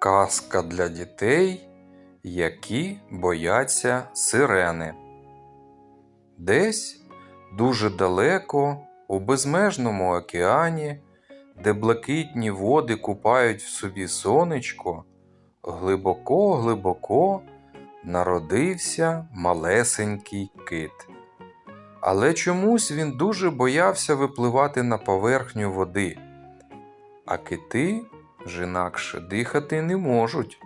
Казка для дітей, які бояться сирени. Десь дуже далеко, у безмежному океані, де блакитні води купають в собі сонечко, глибоко-глибоко народився малесенький кит. Але чомусь він дуже боявся випливати на поверхню води, а кити ж інакше дихати не можуть.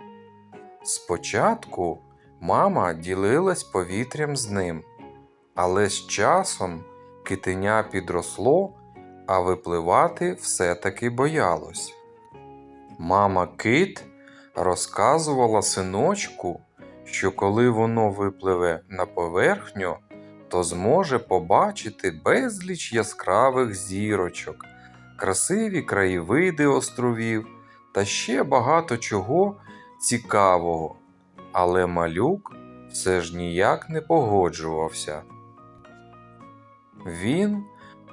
Спочатку мама ділилась повітрям з ним, але з часом китеня підросло, а випливати все-таки боялось. Мама кит розказувала синочку, що коли воно випливе на поверхню, то зможе побачити безліч яскравих зірочок, красиві краєвиди островів та ще багато чого цікавого. Але малюк все ж ніяк не погоджувався. Він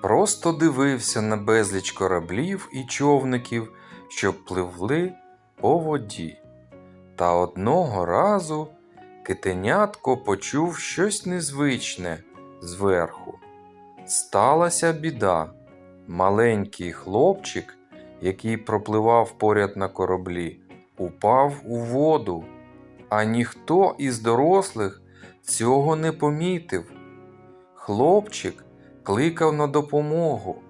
просто дивився на безліч кораблів і човників, що пливли по воді. Та одного разу китенятко почув щось незвичне зверху. Сталася біда. Маленький хлопчик, який пропливав поряд на кораблі, упав у воду, а ніхто із дорослих цього не помітив. Хлопчик кликав на допомогу,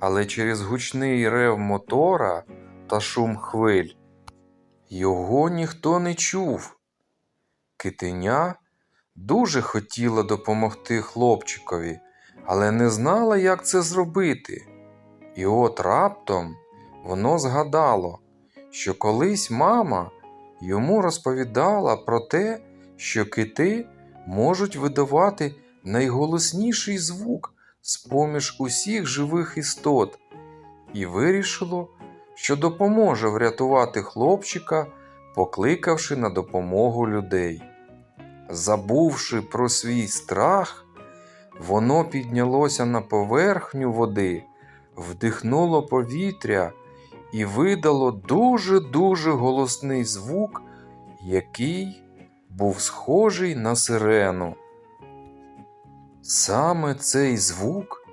але через гучний рев мотора та шум хвиль його ніхто не чув. Китеня дуже хотіла допомогти хлопчикові, але не знала, як це зробити. І от раптом воно згадало, що колись мама йому розповідала про те, що кити можуть видавати найголосніший звук з поміж усіх живих істот, і вирішило, що допоможе врятувати хлопчика, покликавши на допомогу людей. Забувши про свій страх, воно піднялося на поверхню води, вдихнуло повітря і видало дуже-дуже голосний звук, який був схожий на сирену. Саме цей звук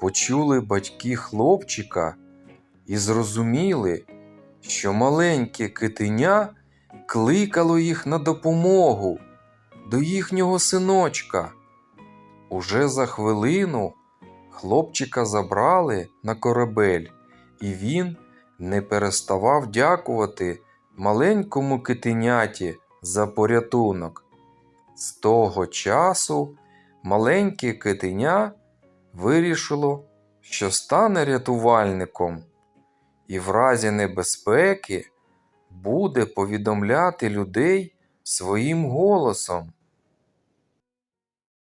почули батьки хлопчика і зрозуміли, що маленьке китеня кликало їх на допомогу до їхнього синочка. Уже за хвилину хлопчика забрали на корабель, і він не переставав дякувати маленькому китеняті за порятунок. З того часу маленьке китеня вирішило, що стане рятувальником, і в разі небезпеки буде повідомляти людей своїм голосом.